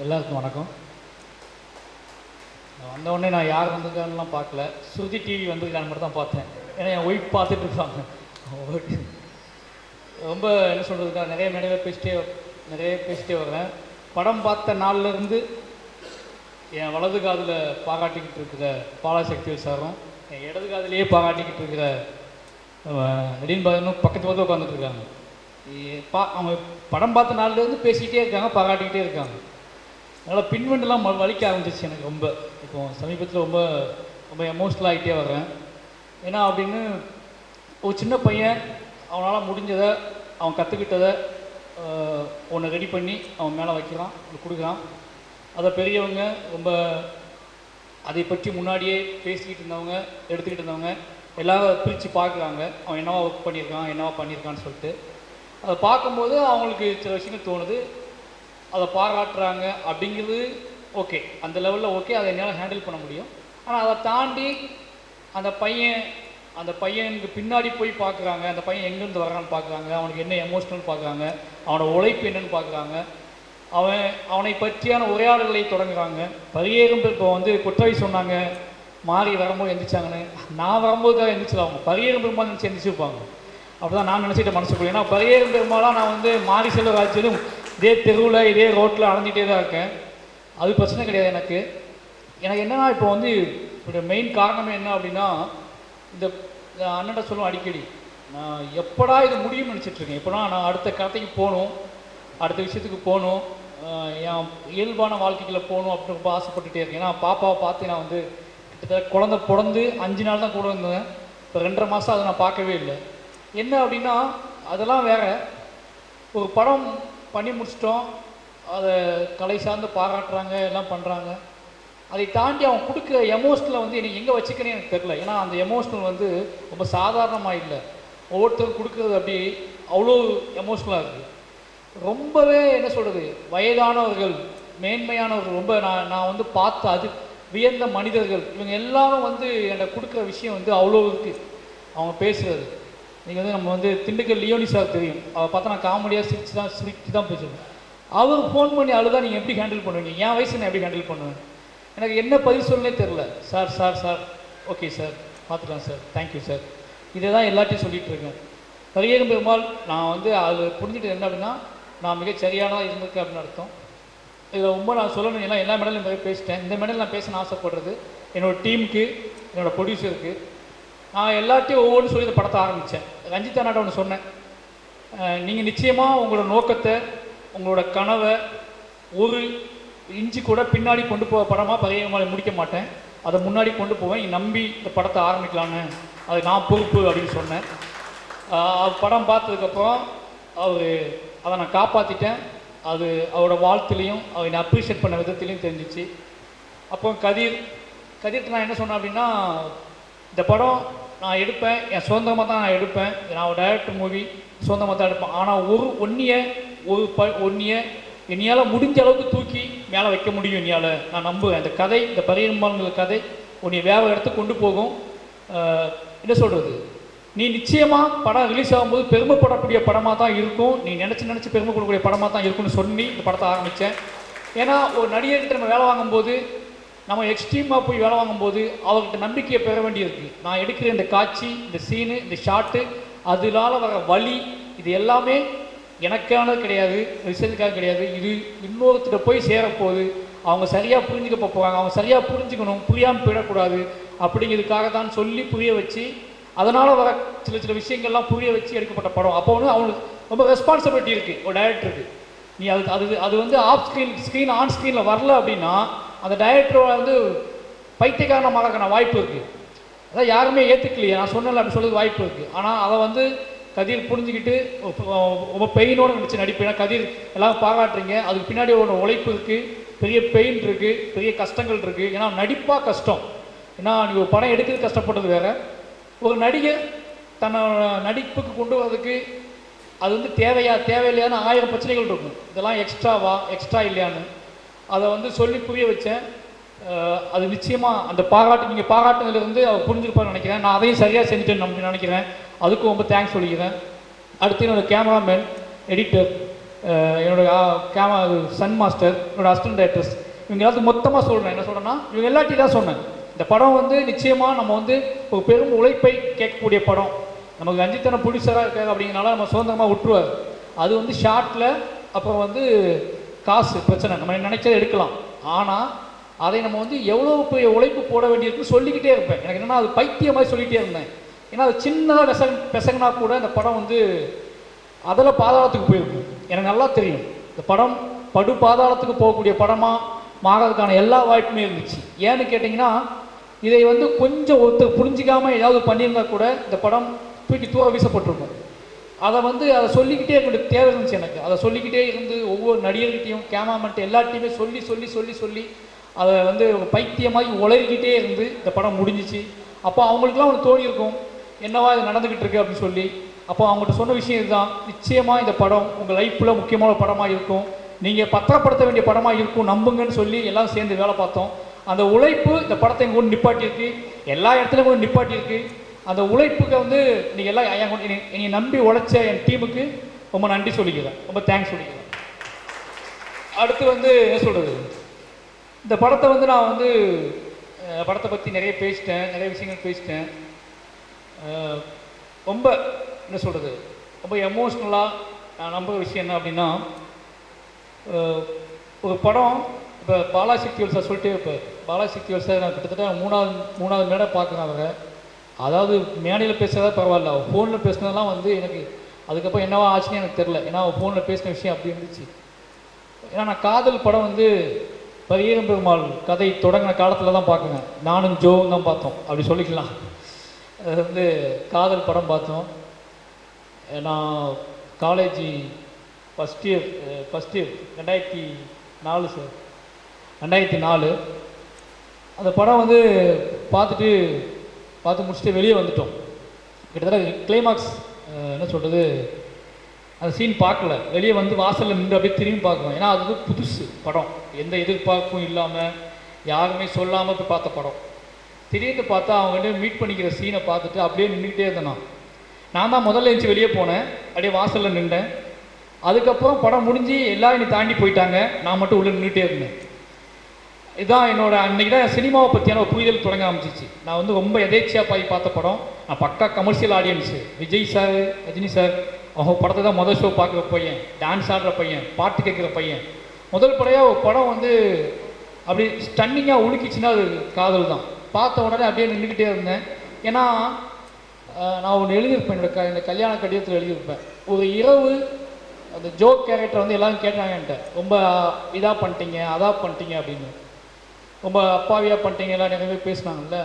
எல்லாருக்கும் வணக்கம். நான் வந்த உடனே நான் யார் வந்திருக்காங்கலாம் பார்க்கல. ஸ்ருதி டிவி வந்திருக்காங்க மட்டும் தான் பார்த்தேன். ஏன்னா என் ஒய்ஃப் பார்த்துட்டு இருப்பாங்க ஓகே. ரொம்ப என்ன சொல்கிறதுக்கா நிறைய நிறைய பேசிட்டே நிறைய பேசிட்டே வர்றேன். படம் பார்த்த நாள்ல இருந்து என் வலது காதில் பாராட்டிக்கிட்டு இருக்கிற பாலாசக்தி சாரும் என் இடது காதிலேயே பாராட்டிக்கிட்டு இருக்கிற நடின் பாதனும் பக்கத்து பக்கத்தில் உட்காந்துட்டு இருக்காங்க. பா அவங்க படம் பார்த்த நாள்லேருந்து பேசிக்கிட்டே இருக்காங்க பாராட்டிக்கிட்டே இருக்காங்க. அதனால் பின்வண்டெல்லாம் வலிக்க ஆரம்பிச்சிச்சு எனக்கு ரொம்ப. இப்போ சமீபத்தில் ரொம்ப ரொம்ப எமோஷ்னல் ஆகிட்டே வர்றேன். ஏன்னா அப்படின்னு ஒரு சின்ன பையன் அவனால் முடிஞ்சதை அவன் கற்றுக்கிட்டதை ஒன்று ரெடி பண்ணி அவன் மேலே வைக்கிறான் கொடுக்குறான். அதை பெரியவங்க ரொம்ப அதை பற்றி முன்னாடியே பேசிக்கிட்டு இருந்தவங்க எடுத்துக்கிட்டு இருந்தவங்க எல்லோரும் பிரித்து பார்க்குறாங்க. அவன் என்னவா ஒர்க் பண்ணியிருக்கான் என்னவா பண்ணியிருக்கான்னு சொல்லிட்டு. அதை பார்க்கும்போது அவங்களுக்கு சில விஷயங்கள் தோணுது. அதை பாராட்டுறாங்க அப்படிங்கிறது ஓகே அந்த லெவலில் ஓகே அதை என்னால் ஹேண்டில் பண்ண முடியும். ஆனால் அதை தாண்டி அந்த பையன் அந்த பையனுக்கு பின்னாடி போய் பார்க்குறாங்க. அந்த பையன் எங்கேருந்து வர்றான்னு பார்க்குறாங்க. அவனுக்கு என்ன எமோஷனல் பார்க்குறாங்க. அவனோட உழைப்பு என்னன்னு பார்க்குறாங்க. அவன் அவனை பற்றியான உரையாடல்களை தொடங்குறாங்க. பரியேறும் இப்போ வந்து குற்றவை சொன்னாங்க. மாறி வரும்போது எந்திரிச்சாங்கன்னு. நான் வரும்போது தான் எந்திரிச்சில அவங்க? பரியேறும் பெருமாள் நினச்சி எந்திரிச்சிருப்பாங்க அப்படிதான் நான் நினச்சிட்டு மனசுக்குள்ள ஏன்னா பரியேறும் பெருமாளாக நான் வந்து மாறி செல்வராஜ்யதும் இதே தெருவில் இதே ரோட்டில் அலைஞ்சிட்டே தான் இருக்கேன். அது பிரச்சனை கிடையாது எனக்கு. எனக்கு என்னன்னா இப்போ வந்து இப்போ மெயின் காரணம் என்ன அப்படின்னா இந்த அண்ணன்ட்ட சொல்லுவோம் அடிக்கடி. நான் எப்படா இது முடியும்னு நினச்சிட்ருக்கேன் எப்படா நான் அடுத்த கதைக்கு போகணும் அடுத்த விஷயத்துக்கு போகணும் என் இயல்பான வாழ்க்கைக்குள்ள போகணும் அப்படின்னு ரொம்ப ஆசைப்பட்டுட்டே இருக்கேன். ஏன்னா பாப்பாவை பார்த்து நான் வந்து கிட்டத்தட்ட குழந்தை பிறந்து அஞ்சு நாள் தான் கூட இருந்தேன். இப்போ ரெண்டரை மாதம் அதை நான் பார்க்கவே இல்லை. என்ன அப்படின்னா அதெல்லாம் வேற. ஒரு படம் பண்ணி முடிச்சிட்டோம். அதை கலை சார்ந்து பாராட்டுறாங்க எல்லாம் பண்ணுறாங்க அதை தாண்டி அவன் கொடுக்குற எமோஷனலை வந்து என்னை எங்கே வச்சுக்கிறேன்னு எனக்கு தெரில ஏன்னா அந்த எமோஷனல் வந்து ரொம்ப சாதாரணமாக இல்லை. ஒவ்வொருத்தரும் கொடுக்குறது அப்படி அவ்வளோ எமோஷ்னலாக இருக்குது ரொம்பவே என்ன சொல்கிறது வயதானவர்கள் மேன்மையானவர்கள் ரொம்ப நான் நான் வந்து பார்த்த அது வியந்த மனிதர்கள் இவங்க எல்லாரும் வந்து எனக்கு கொடுக்குற விஷயம் வந்து அவ்வளோ இருக்குது அவங்க பேசுகிறது நீங்கள் வந்து நம்ம வந்து திண்டுக்கல் லியோனி சார் தெரியும். அவர் பார்த்தா நான் காமெடியாக சிரிச்சு தான் சிரிச்சு தான் பேசுவேன். அவர் ஃபோன் பண்ணி அழுதா நீங்கள் எப்படி ஹேண்டில் பண்ணுவீங்க? என் வயசு நான் எப்படி ஹேண்டில் பண்ணுவேன்? எனக்கு என்ன பதில் சொல்லனே தெரில sir sir sir. Okay sir பார்த்துக்கலாம் சார் தேங்க்யூ சார் இதை தான் எல்லாத்தையும் சொல்லிகிட்டு இருக்கேன். பரியேறும் பெருமாள் நான் வந்து அது புரிஞ்சுட்டு என்ன அப்படின்னா நான் மிக சரியானதாக இருந்திருக்கேன் அப்படின்னு அர்த்தம். இதில் ரொம்ப நான் சொல்லணும். எல்லாம் எல்லா மெடலும் பேசிட்டேன். இந்த மெடல் நான் பேசணும்னு ஆசைப்படுறது என்னோட டீமுக்கு என்னோடய ப்ரொடியூசருக்கு நான் எல்லாத்தையும் ஒவ்வொன்றும் சொல்லி இந்த படத்தை ஆரம்பித்தேன் ரஞ்சித் அண்ணாட்ட ஒன்று சொன்னேன். நீங்கள் நிச்சயமாக உங்களோட நோக்கத்தை உங்களோட கனவை ஒரு இஞ்சி கூட பின்னாடி கொண்டு போக படமாக பழைய முடிக்க மாட்டேன். அதை முன்னாடி கொண்டு போவேன். நம்பி இந்த படத்தை ஆரம்பிக்கலான்னு. அது நான் பொறுப்பு அப்படின்னு சொன்னேன். படம் பார்த்ததுக்கப்புறம் அவர் அதை நான் காப்பாற்றிட்டேன் அது அவரோட வாழ்த்துலேயும் அவர் என்னை அப்ரிஷியேட் பண்ண விதத்துலையும் தெரிஞ்சிச்சு. அப்போ கதிர் கதிர்கிட்ட நான் என்ன சொன்னேன் அப்படின்னா இந்த படம் நான் எடுப்பேன் என் சொந்தமாக தான் நான் எடுப்பேன். நான் ஒரு டைரக்டர் மூவி சொந்தமாக தான் எடுப்பேன். ஆனால் ஒரு ஒன்றிய ஒரு ப ஒன்றிய என்னையால் முடிஞ்ச அளவுக்கு தூக்கி மேலே வைக்க முடியும் என்னையால் நான் நம்புவேன். இந்த கதை இந்த பரியம்பாங்கிற கதை உன்னை வேற இடத்துக்கு கொண்டு போகும். என்ன சொல்கிறது நீ நிச்சயமாக படம் ரிலீஸ் ஆகும்போது பெருமைப்படக்கூடிய படமாக தான் இருக்கும். நீ நினச்சி நினச்சி பெருமைப்படக்கூடிய படமாக தான் இருக்கும்னு சொல்லி இந்த படத்தை ஆரம்பித்தேன். ஏன்னா ஒரு நடிகர்கிட்ட நம்ம வேலை வாங்கும்போது நம்ம எக்ஸ்ட்ரீமாக போய் வேலை வாங்கும்போது அவர்கிட்ட நம்பிக்கையை பெற வேண்டியிருக்கு. நான் எடுக்கிற இந்த காட்சி இந்த சீனு இந்த ஷாட்டு அதனால வர வலி இது எல்லாமே எனக்கானது கிடையாது ரிசல்ட்டுக்காக கிடையாது. இது இன்னொருத்திட்ட போய் சேரப்போகுது அவங்க சரியாக புரிஞ்சுக்க போகிறாங்க அவங்க சரியாக புரிஞ்சுக்கணும் புரியாமல் போயிடக்கூடாது அப்படிங்கிறதுக்காக தான் சொல்லி புரிய வச்சு அதனால் வர சில சில விஷயங்கள்லாம் புரிய வச்சு எடுக்கப்பட்ட படம். அப்போ வந்து அவங்களுக்கு ரொம்ப ரெஸ்பான்சிபிலிட்டி இருக்குது ஒரு டைரக்டருக்கு நீ அது அது அது வந்து ஆஃப் ஸ்க்ரீன் ஸ்க்ரீன் ஆன் ஸ்க்ரீனில் வரல அப்படின்னா அந்த டைரக்டரோட வந்து பைத்தியக்காரனமாக வாய்ப்பு இருக்குது அதான் யாருமே ஏற்றுக்கலையே நான் சொன்னல அப்படின்னு சொல்றது வாய்ப்பு இருக்குது ஆனால் அதை வந்து கதிர் புரிஞ்சுக்கிட்டு ரொம்ப பெயினோடு நினச்சி நடிப்பு. ஏன்னா கதிர் எல்லாம் பாராட்டுறீங்க. அதுக்கு பின்னாடி ஒரு உழைப்பு இருக்குது பெரிய பெயின் இருக்குது பெரிய கஷ்டங்கள் இருக்குது ஏன்னா நடிப்பாக கஷ்டம். ஏன்னா நீ ஒரு படம் எடுக்கிறது கஷ்டப்பட்டது வேற. ஒரு நடிகர் தன்னோட நடிப்புக்கு கொண்டு வரதுக்கு அது வந்து தேவையா தேவையில்லையான்னு ஆயிரம் பிரச்சனைகள் இருக்கும். இதெல்லாம் எக்ஸ்ட்ராவா எக்ஸ்ட்ரா இல்லையான்னு. அதை வந்து சொல்லி புரிய வச்சேன். அது நிச்சயமாக அந்த பாராட்டு நீங்கள் பாராட்டுனதுலேருந்து அவர் புரிஞ்சிருப்பான்னு நினைக்கிறேன். நான் அதையும் சரியாக செஞ்சுட்டேன் நம்பி நினைக்கிறேன். அதுக்கும் ரொம்ப தேங்க்ஸ் சொல்லிக்கிறேன். அடுத்து என்னோட கேமராமேன் எடிட்டர் என்னோடய என்னோட கேமரா சன் மாஸ்டர் என்னோடய அசிஸ்டன்ட் டைரக்டர்ஸ் இவங்க மொத்தமாக சொல்கிறேன் என்ன சொல்கிறேன்னா இவங்க எல்லாத்தையும் தான் சொன்னேன். இந்த படம் வந்து நிச்சயமாக நம்ம வந்து ஒரு பெரும் உழைப்பை கேட்கக்கூடிய படம். நமக்கு ரஞ்சித்தனை ப்ரொடியூசராக இருக்காது அப்படிங்கிறனால நம்ம சுதந்திரமாக விட்டுருவார். அது வந்து ஷார்ட்டில் அப்புறம் வந்து காசு பிரச்சனை. நம்ம நினைச்சதை எடுக்கலாம். ஆனால் அதை நம்ம வந்து எவ்வளோ பெரிய உழைப்பு போட வேண்டியிருக்குன்னு சொல்லிக்கிட்டே இருப்பேன். எனக்கு என்னென்னா அது பைத்தியம் மாதிரி சொல்லிகிட்டே இருந்தேன். ஏன்னா அது சின்னதாக பெசங் பெசங்கினா கூட இந்த படம் வந்து அதில் பாதாளத்துக்கு போயிருக்கும் எனக்கு நல்லா தெரியும். இந்த படம் படு பாதாளத்துக்கு போகக்கூடிய படமாக மாறதுக்கான எல்லா வாய்ப்புமே இருந்துச்சு. ஏன்னு கேட்டிங்கன்னா இதை வந்து கொஞ்சம் ஒருத்தர் புரிஞ்சிக்காமல் ஏதாவது பண்ணியிருந்தா கூட இந்த படம் தூக்கி தூர வீசப்பட்டிருக்கும். அதை வந்து அதை சொல்லிக்கிட்டே இருக்க தேவை இருந்துச்சு எனக்கு. அதை சொல்லிக்கிட்டே இருந்து ஒவ்வொரு நடிகர்கிட்டையும் கேமராமேன்ட்டு எல்லாத்தையுமே சொல்லி சொல்லி சொல்லி சொல்லி அதை வந்து பைத்தியமாகி உளறிக்கிட்டே இருந்து இந்த படம் முடிஞ்சிச்சு. அப்போ அவங்களுக்குலாம் ஒன்று தோணி இருக்கும். என்னவா இது நடந்துக்கிட்டு இருக்கு அப்படின்னு சொல்லி. அப்போ அவங்கள்ட்ட சொன்ன விஷயம் இதுதான். நிச்சயமாக இந்த படம் உங்கள் லைஃப்பில் முக்கியமான படமாக இருக்கும். நீங்கள் பத்திரப்படுத்த வேண்டிய படமாக இருக்கும் நம்புங்கன்னு சொல்லி எல்லாம் சேர்ந்து வேலை பார்த்தோம். அந்த உழைப்பு இந்த படத்தை கொண்டு நிப்பாட்டியிருக்கு. எல்லா இடத்துலையும் கொண்டு நிப்பாட்டியிருக்கு. அந்த உழைப்புக்கு வந்து நீங்கள் எல்லாம் என் கொண்டு- என்னை- நம்பி உழைச்ச என் டீமுக்கு ரொம்ப நன்றி சொல்லிக்கிறேன். ரொம்ப தேங்க்ஸ் சொல்லிக்கிறேன். அடுத்து வந்து என்ன சொல்கிறது இந்த படத்தை வந்து நான் வந்து படத்தை பற்றி நிறைய பேசிட்டேன். நிறைய விஷயங்கள் பேசிட்டேன். ரொம்ப என்ன சொல்கிறது ரொம்ப எமோஷ்னலாக நான் நம்புகிற விஷயம் என்ன அப்படின்னா ஒரு படம் இப்போ பாலாசக்திவல் சார் சொல்லிட்டே இருப்பார். பாலாசக்திவல் சார் நான் கிட்டத்தட்ட மூணாவது மூணாவது மேடை பார்க்குறேன் அவரை. அதாவது மேடையில் பேசுகிறதா பரவாயில்ல. அவள் ஃபோனில் பேசுனதெல்லாம் வந்து எனக்கு அதுக்கப்புறம் என்னவா ஆச்சுன்னு எனக்கு தெரில ஏன்னா அவள் ஃபோனில் பேசின விஷயம் அப்படி இருந்துச்சு. ஏன்னா நான் காதல் படம் வந்து பரியேறும் பெருமாள் கதை தொடங்கின காலத்தில் தான் பார்க்குங்க. நானும் ஜோவும் தான் பார்த்தோம். அப்படி சொல்லிக்கலாம். அது வந்து காதல் படம் பார்த்தோம். நான் college first year first year ரெண்டாயிரத்தி நாலு சார் ரெண்டாயிரத்தி நாலு. அந்த படம் வந்து பார்த்துட்டு பார்த்து முடிச்சுட்டு வெளியே வந்துட்டோம். கிட்டத்தட்ட கிளைமாக்ஸ் என்ன சொல்கிறது அந்த சீன் பார்க்கல. வெளியே வந்து வாசலில் நின்று அப்படியே திரும்பி பார்க்குறோம் ஏன்னா அது வந்து புதுசு படம். எந்த எதிர்பார்ப்பும் இல்லாமல் யாருமே சொல்லாமல் போய் பார்த்த படம். திடீர்னு பார்த்தா அவங்க ரெண்டு மீட் பண்ணிக்கிற சீனை பார்த்துட்டு அப்படியே நின்றுக்கிட்டே இருந்தேன் நான். நான் தான் முதல்ல எழுந்து வெளியே போனேன். அப்படியே வாசலில் நின்றேன். அதுக்கப்புறம் படம் முடிஞ்சு எல்லாரும் என்னை தாண்டி போயிட்டாங்க. நான் மட்டும் உள்ளே நின்றுட்டே இருந்தேன். இதான் என்னோட அன்னைக்கு தான் சினிமாவை பற்றியான ஒரு புரிதல் தொடங்க ஆரம்பிச்சிச்சு. நான் வந்து ரொம்ப எதேச்சியாக போய் பார்த்த படம் நான் பக்கா commercial audience Vijay sir Rajini sir அவங்க படத்தை தான் முதல் ஷோ பார்க்குற பையன் டான்ஸ் ஆடுற பையன் பாட்டு கேட்குற பையன். முதல் படையாக ஒரு படம் வந்து அப்படி ஸ்டன்னிங்காக உழுக்கிச்சுன்னா அது காதல் தான். பார்த்த உடனே அப்படியே நின்றுக்கிட்டே இருந்தேன். ஏன்னா நான் ஒன்று எழுதியிருப்பேன் என்னோட க இந்த கல்யாண கடிதத்தில் எழுதியிருப்பேன். ஒரு இரவு அந்த ஜோக் கேரக்டர் வந்து எல்லாரும் கேட்டாங்க என்கிட்ட. ரொம்ப இதாக பண்ணிட்டீங்க அதாக பண்ணிட்டீங்க அப்படின்னு. ரொம்ப அப்பாவியாக பண்ணிட்டீங்க நிறைய பேர் பேசினாங்கல்ல.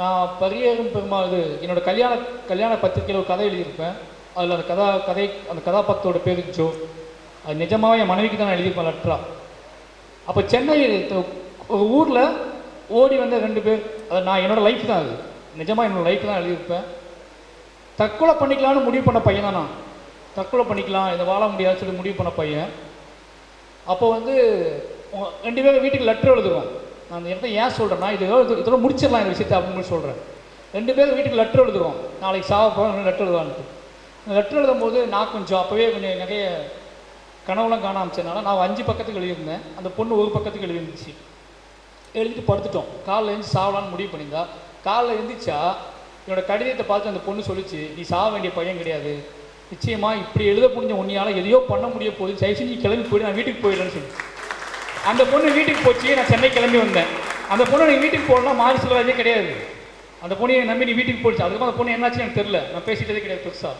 நான் பரியேறும் பெருமாள் இது என்னோட கல்யாண கல்யாண பத்திரிக்கையில் ஒரு கதை எழுதியிருப்பேன். அதில் அந்த கதா கதை அந்த கதாபாத்திரோட பேர் ஜோ. அது நிஜமாகவே என் மனைவிக்கு தான் நான் எழுதியிருப்பேன் லெட்டரா அப்போ சென்னை ஒரு ஊரில் ஓடி வந்த ரெண்டு பேர் அது நான் என்னோடய லைஃப் தான் அது. நிஜமாக என்னோடய லைஃப் தான் எழுதியிருப்பேன். தற்கொலை பண்ணிக்கலாம்னு முடிவு பண்ண பையன் தான் நான். தற்கொலை பண்ணிக்கலாம் இதை வாழ முடியாதுன்னு சொல்லி முடிவு பண்ண பையன். அப்போ வந்து ரெண்டு பேரும் வீட்டுக்கு லெட்டர் எழுதுவோம். நான் அந்த இடத்த ஏன் சொல்கிறேன்னா இது இதோட- இதோட முடிச்சிடலாம் இந்த விஷயத்தை அப்படின்னு சொல்கிறேன் ரெண்டு பேரும் வீட்டுக்கு லெட்டர் எழுதுவோம். நாளைக்கு சாவ போகிறோம் லெட்டர் எழுதுவான்ட்டு. லெட்டர் எழுதும் போது நான் கொஞ்சம் அப்போவே கொஞ்சம் நிறைய கனவுலாம் காண ஆரம்பிச்சதுனால நான் அஞ்சு பக்கத்துக்கு எழுதியிருந்தேன். அந்த பொண்ணு ஒரு பக்கத்துக்கு எழுதிருந்துச்சு. எழுதிட்டு படுத்துட்டோம். காலைல எழுந்து சாவலான்னு முடிவு பண்ணியிருந்தா காலைல எழுந்திரிச்சா என்னோட கடிதத்தை பார்த்து அந்த பொண்ணு சொல்லிச்சு நீ சாக வேண்டிய பையன் கிடையாது. நிச்சயமா இப்படி எழுத முடிஞ்ச உன்னியால் எதையோ பண்ண முடிய போகுது. தயவு செஞ்சு நீ கிளம்பி போயிடு நான் வீட்டுக்கு போயிடுறேன்னு சொல்லி. அந்த பொண்ணு வீட்டுக்கு போச்சு நான் சென்னை கிளம்பி வந்தேன். அந்த பொண்ணு நீ வீட்டுக்கு போகலாம் மாறி செலவாதே கிடையாது. அந்த பொண்ணு என்னை நம்பி நீ வீட்டுக்கு போச்சு அதுக்கப்புறம் அந்த பொண்ணு என்னாச்சு எனக்கு தெரில நான் பேசிட்டதே கிடையாது பெருசா.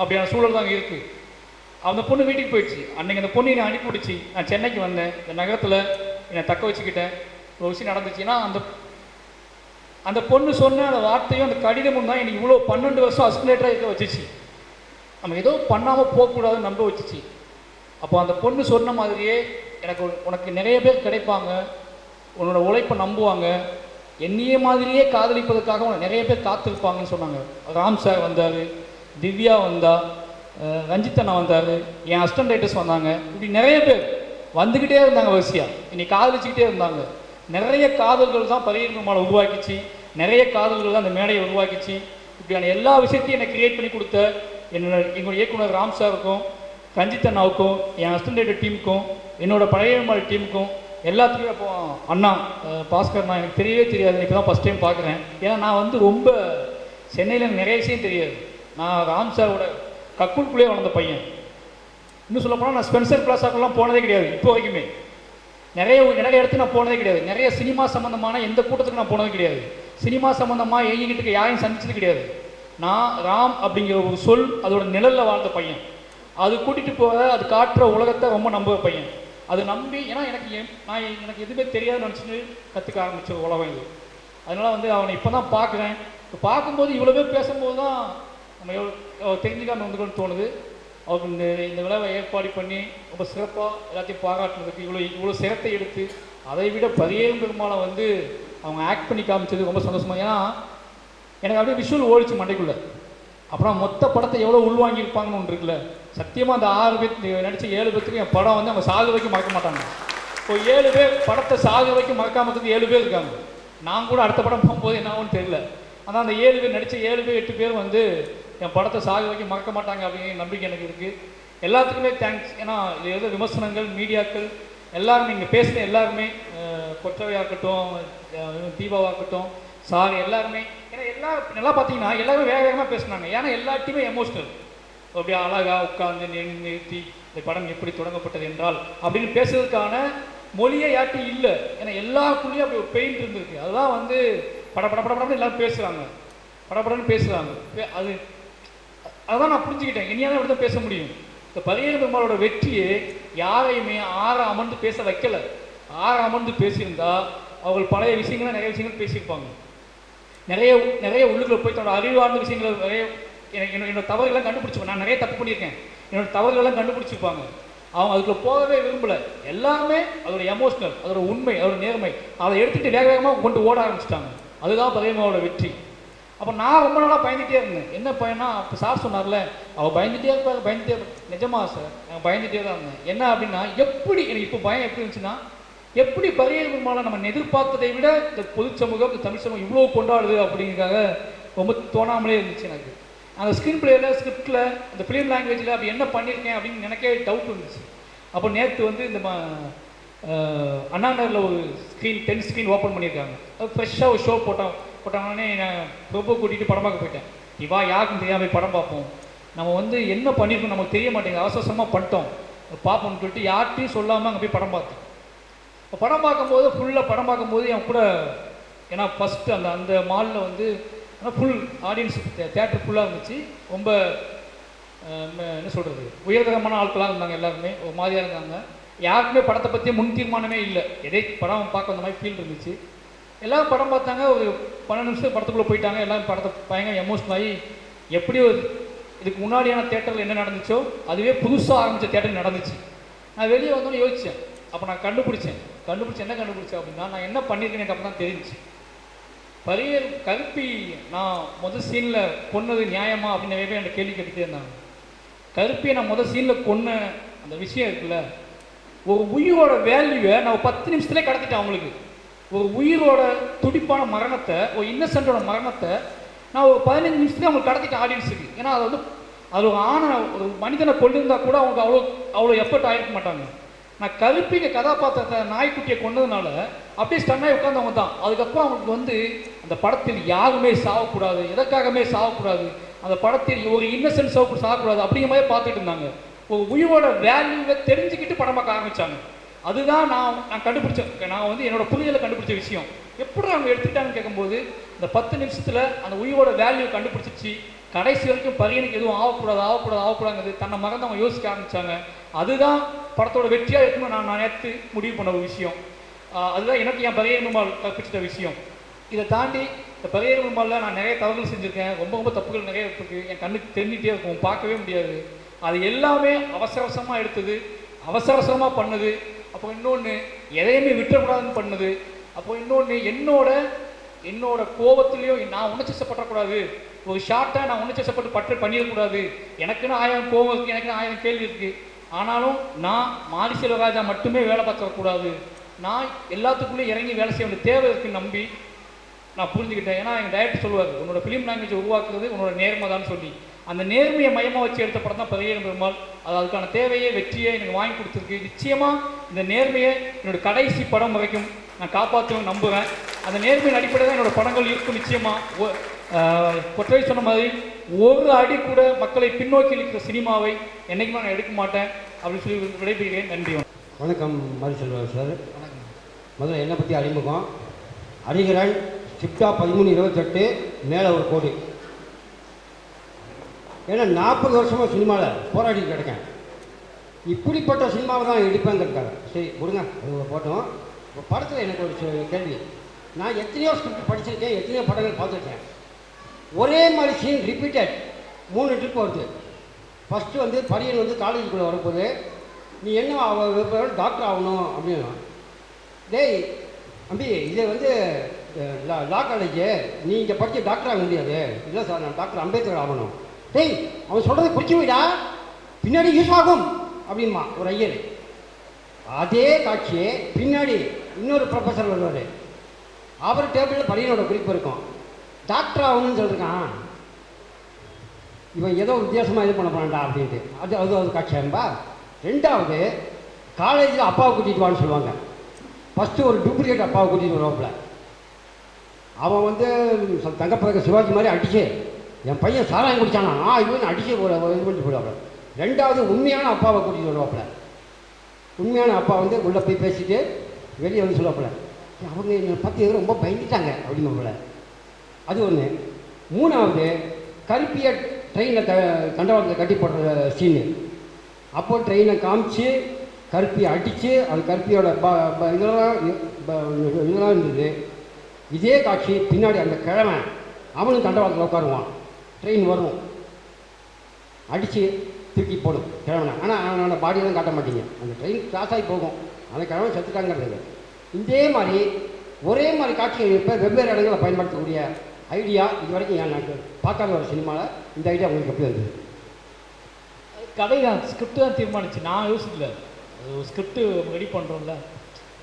அப்படியான சூழல் தான் இருக்கு. அந்த பொண்ணு வீட்டுக்கு போயிடுச்சு. அன்னைக்கு அந்த பொண்ணு என்னை அனுப்பி விடுச்சு நான் சென்னைக்கு வந்தேன். இந்த நகரத்தில் என்னை தக்க வச்சுக்கிட்டேன். ஒரு விஷயம் நடந்துச்சுன்னா அந்த அந்த பொண்ணு சொன்ன அந்த வார்த்தையும் அந்த கடிதமும் தான் எனக்கு இவ்வளோ பன்னெண்டு வருஷம் அஸ்பிலேட்டராக இருக்க வச்சுச்சு. நம்ம ஏதோ பண்ணாமல் போகக்கூடாதுன்னு நம்ப வச்சுச்சு. அப்போ அந்த பொண்ணு சொன்ன மாதிரியே எனக்கு உனக்கு நிறைய பேர் கிடைப்பாங்க. உன்னோட உழைப்பை நம்புவாங்க. என்னையே மாதிரியே காதலிப்பதற்காக உனக்கு நிறைய பேர் காத்திருப்பாங்கன்னு சொன்னாங்க. ராம் சார் வந்தார் திவ்யா வந்தா ரஞ்சித்தண்ணா ரஞ்சித் அண்ணா வந்தார் என் அசிஸ்டன்ட் ரைட்டர்ஸ் வந்தாங்க. இப்படி நிறைய பேர் வந்துக்கிட்டே இருந்தாங்க வரிசையாக இன்னைக்கு காதலிச்சுக்கிட்டே இருந்தாங்க. நிறைய காதல்கள் தான் பரியர்மாலை உருவாக்கிச்சு. நிறைய காதல்கள் தான் அந்த மேடையை உருவாக்கிச்சு. இப்படியான எல்லா விஷயத்தையும் எனக்கு கிரியேட் பண்ணி கொடுத்த என்னோட எங்களுடைய இயக்குனர் ராம் சாருக்கும் ரஞ்சித் அண்ணாவுக்கும் என் அசிஸ்டன்ட் டீமுக்கும் என்னோட பழைய மாடி டீமுக்கும் எல்லாத்துக்குமே அப்போ அண்ணா பாஸ்கர் நான் எனக்கு தெரியவே தெரியாது. இப்போ தான் ஃபஸ்ட் டைம் பார்க்குறேன் ஏன்னா நான் வந்து ரொம்ப சென்னையில் எனக்கு நிறைய விஷயம் தெரியாது. நான் ராம் சாரோட கக்கூல்குள்ளேயே வளர்ந்த பையன். இன்னும் சொல்ல போனால் நான் ஸ்பென்சர் பிளாஸாக்கெல்லாம் போனதே கிடையாது இப்போ வரைக்குமே. நிறைய நிறைய இடத்துக்கு நான் போனதே கிடையாது. நிறைய சினிமா சம்மந்தமான எந்த கூட்டத்துக்கு நான் போனது கிடையாது. சினிமா சம்மந்தமாக எங்கிட்டு யாரையும் சந்திச்சது கிடையாது. நான் ராம் அப்படிங்கிற ஒரு சொல் அதோட நிழலில் வாழ்ந்த பையன். அது கூட்டிகிட்டு போக அது காட்டுற உலகத்தை ரொம்ப நம்புற பையன். அது நம்பி ஏன்னா எனக்கு என்- நான் எனக்கு எதுவுமே தெரியாது நினச்சிட்டு கற்றுக்க ஆரம்பிச்ச உலகம் இது. அதனால் வந்து அவனை இப்போ தான் பார்க்குறேன். இப்போ பார்க்கும்போது இவ்வளோ பேர் பேசும்போது தான் நம்ம எவ்வளோ தெரிஞ்சுக்காமல் வந்துக்கணும்னு தோணுது. அவங்க இந்த இந்த விழாவை ஏற்பாடு பண்ணி ரொம்ப சிறப்பாக எல்லாத்தையும் பாராட்டுனதுக்கு இவ்வளோ இவ்வளோ சிரத்தை எடுத்து அதை விட பரியேறும் பெருமாளை வந்து அவங்க ஆக்ட் பண்ணி காமிச்சது ரொம்ப சந்தோஷமாக ஏன்னா எனக்கு அப்படியே விஷுவல் ஓடிச்சு மண்டைக்குள்ளே. அப்புறம் மொத்த படத்தை எவ்வளோ உள்வாங்கியிருப்பாங்கன்னு ஒன்று இருக்குல்ல? சத்தியமாக அந்த ஆறு பேர் நடித்த ஏழு பேர்த்துக்கு என் படம் வந்து அவங்க சாகு வரைக்கும் மறக்க மாட்டாங்க. இப்போ ஏழு பேர் படத்தை சாகு வரைக்கும் மறக்காமத்துக்கு இருக்கிறது ஏழு பேர் இருக்காங்க. நான் கூட அடுத்த படம் போகும்போது என்ன ஆகும்னு தெரியல. ஆனால் அந்த ஏழு பேர் நடித்த ஏழு பேர் எட்டு பேர் வந்து என் படத்தை சாகு வரைக்கும் மறக்க மாட்டாங்க அப்படிங்கிற நம்பிக்கை எனக்கு இருக்குது எல்லாத்துக்குமே தேங்க்ஸ் ஏன்னா இது எது விமர்சனங்கள் மீடியாக்கள் எல்லாருமே இங்கே பேசின எல்லாருமே கொற்றவையாக இருக்கட்டும் தீபாவாக இருக்கட்டும் சார் எல்லாருமே ஏன்னா எல்லா நல்லா பார்த்தீங்கன்னா எல்லாருமே வேக வேகமாக பேசினாங்க. ஏன்னா எல்லா டீமே எமோஷனல் அப்படியே அழகாக உட்காந்து நிறுத்தி இந்த படம் எப்படி தொடங்கப்பட்டது என்றால் அப்படின்னு பேசுறதுக்கான மொழியே யார்ட்டும் இல்லை. ஏன்னா எல்லாருக்குள்ளேயும் அப்படி ஒரு பெயிண்ட் இருந்திருக்கு. அதுதான் வந்து பட பட படப்படம்னு எல்லாரும் பேசுகிறாங்க படபடன்னு பேசுகிறாங்க அது அதான் நான் புரிஞ்சுக்கிட்டேன். இனியாவது அப்படி தான் பேச முடியும். இந்த பதினேழு பெருமாளோட வெற்றியை யாரையுமே ஆற அமர்ந்து பேச வைக்கலை. ஆற அமர்ந்து பேசியிருந்தா அவர்கள் பழைய விஷயங்கள்லாம் நிறைய விஷயங்கள் பேசியிருப்பாங்க. நிறைய நிறைய உள்ளுக்குள்ள போய் தன்னோட அறிவார்ந்த விஷயங்களை நிறைய எனக்கு என்னோட என்னோட தவறுகள்லாம் கண்டுபிடிச்சிப்பேன் நான் நிறைய தப்பு பண்ணியிருக்கேன். என்னோட தவறுகளெல்லாம் கண்டுபிடிச்சிருப்பாங்க அவங்க அதுக்குள்ள போகவே விரும்பல. எல்லாமே அதோட எமோஷனல் அதோட உண்மை அதோட நேர்மை. அதை எடுத்துகிட்டு வேக வேகமாக கொண்டு ஓட ஆரம்பிச்சிட்டாங்க. அதுதான் பரியமாவோட வெற்றி. அப்போ நான் ரொம்ப நாளாக பயந்துகிட்டே இருந்தேன். என்ன பயனா இப்போ சார் சொன்னார்ல அவள் பயந்துட்டே இருப்பாங்க பயந்துட்டே நிஜமா சார் நான் பயந்துட்டே தான் இருந்தேன். என்ன அப்படின்னா எப்படி எனக்கு இப்போ பயம் எப்படி இருந்துச்சுன்னா எப்படி பரியல் பெருமாளை நம்ம எதிர்பார்த்ததை விட இந்த பொது சமூகம் இந்த தமிழ் சமூகம் இவ்வளோ கொண்டாடுது அப்படிங்கிறதுக்காக ரொம்ப தோணாமலே இருந்துச்சு எனக்கு. அந்த ஸ்க்ரீன் பிளேயில் ஸ்கிரிப்டில் அந்த ஃபிலிம் லாங்குவேஜில் அப்படி என்ன பண்ணியிருக்கேன் அப்படின்னு எனக்கே டவுட் இருந்துச்சு அப்போ நேற்று வந்து இந்த ம- அண்ணா நகரில் ஒரு ஸ்க்ரீன் டென் ஸ்க்ரீன் ஓப்பன் பண்ணியிருக்காங்க. அது ஃப்ரெஷ்ஷாக ஒரு ஷோ போட்டோம். போட்டாங்கன்னே நான் ரொம்ப கூட்டிகிட்டு படம் பார்க்க போயிட்டேன் இவா யாருக்கும் தெரியாமல் போய் படம் பார்ப்போம். நம்ம வந்து என்ன பண்ணியிருக்கோம் நமக்கு தெரிய மாட்டேங்குது. அவசரமாக பண்ணிட்டோம். பார்ப்போம்னு சொல்லிட்டு யார்கிட்டையும் சொல்லாமல் அங்கே போய் படம் பார்த்தோம் இப்போ படம் பார்க்கும்போது ஃபுல்லாக படம் பார்க்கும்போது என் கூட ஏன்னா ஃபஸ்ட்டு அந்த அந்த மாலில் வந்து ஃபுல் ஆடியன்ஸ் தேட்டர் ஃபுல்லாக இருந்துச்சு. ரொம்ப என்ன சொல்கிறது உயர்தரமான ஆட்களாக இருந்தாங்க எல்லாருமே. ஒரு மாதிரியாக இருந்தாங்க. யாருக்குமே படத்தை பற்றி முன் தீர்மானமே இல்லை. எதே படம் பார்க்க அந்த மாதிரி ஃபீல் இருந்துச்சு. எல்லோரும் படம் பார்த்தாங்க. ஒரு பன்னெண்டு நிமிஷம் படத்துக்குள்ளே போயிட்டாங்க. எல்லாரும் படத்தை பயங்கர எமோஷனல் ஆகி எப்படி ஒரு இதுக்கு முன்னாடியான தேட்டரில் என்ன நடந்துச்சோ அதுவே புதுசாக ஆரம்பித்த தேட்டர் நடந்துச்சு. நான் வெளியே வந்தோன்னு யோசித்தேன் அப்போ நான் கண்டுபிடிச்சேன். கண்டுபிடிச்சி என்ன கண்டுபிடிச்சேன் அப்படின்னா நான் என்ன பண்ணியிருக்கேன்னு அப்போ தான் தெரிஞ்சுச்சு. பரியர் கருப்பி நான் முதல் சீனில் கொன்னது நியாயமா அப்படின்னு நிறைய பேர் என்கிட்ட கேள்வி கேட்டுகிட்டே இருந்தாங்க. கருப்பியை நான் முதல் சீனில் கொன்ன அந்த விஷயம் இருக்குல்ல ஒரு உயிரோட வேல்யூவை நான் ஒரு பத்து நிமிஷத்துலேயே கடத்திட்டேன் அவங்களுக்கு. ஒரு உயிரோட துடிப்பான மரணத்தை ஒரு இன்னசென்ட்டோட மரணத்தை நான் ஒரு பதினஞ்சு நிமிஷத்துலேயே அவங்களுக்கு கடத்திட்டேன் ஆடியன்ஸுக்கு ஏன்னா அது வந்து அது ஒரு ஆணை ஒரு மனிதனை கொண்டிருந்தால் கூட அவங்க அவ்வளோ அவ்வளோ எஃபர்ட் ஆகிருக்க மாட்டாங்க. நான் கருப்பிங்க கதாபாத்திரத்தை நாய்க்குட்டியை கொண்டதுனால அப்படியே ஸ்டன்னாகி உட்காந்தவங்க தான். அதுக்கப்புறம் அவங்களுக்கு வந்து அந்த படத்தில் யாருமே சாகக்கூடாது எதற்காகவே சாகக்கூடாது அந்த படத்தில் ஒரு இன்னசென்ட் சாக சாகக்கூடாது அப்படிங்கிற மாதிரி பார்த்துட்டு இருந்தாங்க. ஒரு உயிரோட வேல்யூவை தெரிஞ்சுக்கிட்டு படம் பார்க்க அதுதான் நான் நான் கண்டுபிடிச்ச நான் வந்து என்னோட புரிதலை கண்டுபிடிச்ச விஷயம். எப்படி அவங்க எடுத்துக்கிட்டாங்கன்னு கேட்கும்போது இந்த பத்து நிமிஷத்தில் அந்த உயிரோட வேல்யூ கண்டுபிடிச்சிச்சு கடைசி வரைக்கும் பரியனுக்கு எதுவும் ஆகக்கூடாது ஆகக்கூடாது ஆகக்கூடாதுங்கிறது தன்னை மறந்து அவங்க யோசிக்க ஆரம்பிச்சாங்க. அதுதான் படத்தோட வெற்றியாக இருக்கணும் நான் நான் நேற்று முடிவு பண்ண ஒரு விஷயம். அதுதான் எனக்கு என் பரியர் பெருமாள் கற்பிச்சிட்ட விஷயம். இதை தாண்டி இந்த பரியர் பெருமாளில் நான் நிறைய தவறுகள் செஞ்சுருக்கேன். ரொம்ப ரொம்ப தப்புகள் நிறைய இருக்குது என் கண்ணுக்கு தெரிஞ்சிட்டே இருக்கும். பார்க்கவே முடியாது. அது எல்லாமே அவசர அவசரமாக எடுத்தது அவசர அவசரமாக பண்ணது. அப்போ இன்னொன்று எதையுமே விட்டுறக்கூடாதுன்னு பண்ணுது. அப்போ இன்னொன்று என்னோட என்னோட கோபத்துலேயும் நான் உணர்ச்சிசப்படக்கூடாது ஒரு ஷார்ட்டாக நான் உணர்ச்சிசப்பட்டு பற்று பண்ணிடக்கூடாது. எனக்குன்னு ஆயிரம் கோபம் இருக்குது எனக்குன்னு ஆயிரம் கேள்வி இருக்குது ஆனாலும் நான் மாரி செல்வராஜா மட்டுமே வேலை பார்க்கக்கூடாது நான் எல்லாத்துக்குள்ளேயும் இறங்கி வேலை செய்ய வேண்டிய தேவை இருக்குன்னு நம்பி நான் புரிஞ்சுக்கிட்டேன். ஏன்னா எங்கள் டைரக்டர் சொல்லுவார் உன்னோட ஃபிலிம் லாங்குவேஜ் உருவாக்குறது உன்னோட நேர்மை தான் சொல்லி. அந்த நேர்மையை மையமாக வச்சு எடுத்த படம் தான் பெரிய பெருமாள். அது அதுக்கான தேவையை வெற்றியை எனக்கு வாங்கி கொடுத்துருக்கு. நிச்சயமாக இந்த நேர்மையை என்னோட கடைசி படம் வரைக்கும் நான் காப்பாற்றுவேன் நம்புகிறேன் அந்த நேர்மையின் அடிப்படையில் தான் என்னோட படங்கள் இருக்கும் நிச்சயமாக கொற்றை சொன்ன மாதிரி ஒரு அடி கூட மக்களை பின்னோக்கி இழுக்கிற சினிமாவை என்றைக்குமே நான் எடுக்க மாட்டேன். அப்படின்னு சொல்லி விடைபெறுகிறேன். நன்றி. வணக்கம். வணக்கம் மறுசெல்வம் சார். முதல்ல என்னை பற்றி அறிமுகம். அறிகிறன் சிப்டா பதிமூணு இருபத்தெட்டு மேலே ஒரு கோடி. ஏன்னா நாற்பது வருஷமாக சினிமாவில் போராடி கிடக்கேன். இப்படிப்பட்ட சினிமாவை தான் எடுப்பேங்கிறதுக்காக. சரி கொடுங்க அது ஒரு போட்டோம். இப்போ படத்தில் எனக்கு ஒரு கேள்வி. நான் எத்தனையோ ஸ்கிரிப்ட் படிச்சிருக்கேன் எத்தனையோ படங்கள் பார்த்துருக்கேன். ஒரே மாதிரி சீன் ரிப்பீட்டட் மூணு ட்ரிப் வருது. ஃபஸ்ட்டு வந்து பரியன் வந்து காலேஜுக்குள்ளே வரும்போது நீ என்ன விருப்பம் டாக்டர் ஆகணும் அப்படின்னு. டேய் அம்பி இது வந்து லா லா காலேஜு நீ இங்கே படித்து டாக்டர் ஆக முடியாது. இல்லை சார் நான் டாக்டர் அம்பேத்கர் ஆகணும். டேய் அவன் சொல்கிறத புரிச்சு வைடா. பின்னாடி யூஸ் ஆகும். அப்படின்மா ஒரு ஐயர். அதே காட்சியே பின்னாடி இன்னொரு ப்ரொஃபஸர் வருவார். அவர் டேபிளில் பையனோட குறிப்பு இருக்கும். டாக்டர் ஆகணும்னு சொல்லியிருக்கான் இவன் ஏதோ வித்தியாசமாக இது பண்ண போனான்டா அப்படின்ட்டு. அது அது ஒரு காட்சியாம்பா ரெண்டாவது காலேஜில் அப்பாவை கூட்டிகிட்டு வான்னு சொல்லுவாங்க. ஃபஸ்ட்டு ஒரு டூப்ளிகேட் அப்பாவை கூட்டிகிட்டு வருவாப்புல. அவன் வந்து தங்கப்பதக்க சிவாஜி மாதிரி அடிச்சு என் பையன் சாராயம் குடிச்சானா? ஆ இவன் அடிச்சு ஒரு இது பண்ணிட்டு போயிடுவாப்புல. ரெண்டாவது உண்மையான அப்பாவை கூட்டிகிட்டு வருவாப்புல. உண்மையான அப்பா வந்து உள்ளே போய் பேசிட்டு வெளியே வந்து சொல்லுவாப்புல. அவங்க என்னை பற்றி ரொம்ப பயந்துட்டாங்க அப்படின்னு அது ஒன்று மூணாவது கருப்பியட் ட்ரெயினை த தண்டவாளத்தில் கட்டி போடுற சீனு அப்போது ட்ரெயினை காமிச்சு கருப்பியை அடித்து அந்த கருப்பியோட ப இதெல்லாம் இதெல்லாம் இருந்தது. இதே காட்சி பின்னாடி அந்த கிழமை அவனும் தண்டவாளத்தில் உட்காருவான். ட்ரெயின் வரும். அடித்து தூக்கி போடும் கிழவனை ஆனால் அவனோட பாடியெல்லாம் காட்ட மாட்டீங்க. அந்த ட்ரெயின் கிராஸ் ஆகி போகும். அந்த கிழவன் செத்துட்டாங்கிறது. இதே மாதிரி ஒரே மாதிரி காட்சிகள் இப்போ வெவ்வேறு இடங்களில் பயன்படுத்தக்கூடிய ஐடியா இது வரைக்கும் ஏன் நான் பார்க்காத ஒரு சினிமாவில் இந்த ஐடியா உங்களுக்கு எப்படி வந்தது? கதை தான் ஸ்கிரிப்ட் தான் தீர்மானிச்சு. நான் யோசிக்கல. ஒரு ஸ்கிரிப்ட் ரெடி பண்ணுறோம்ல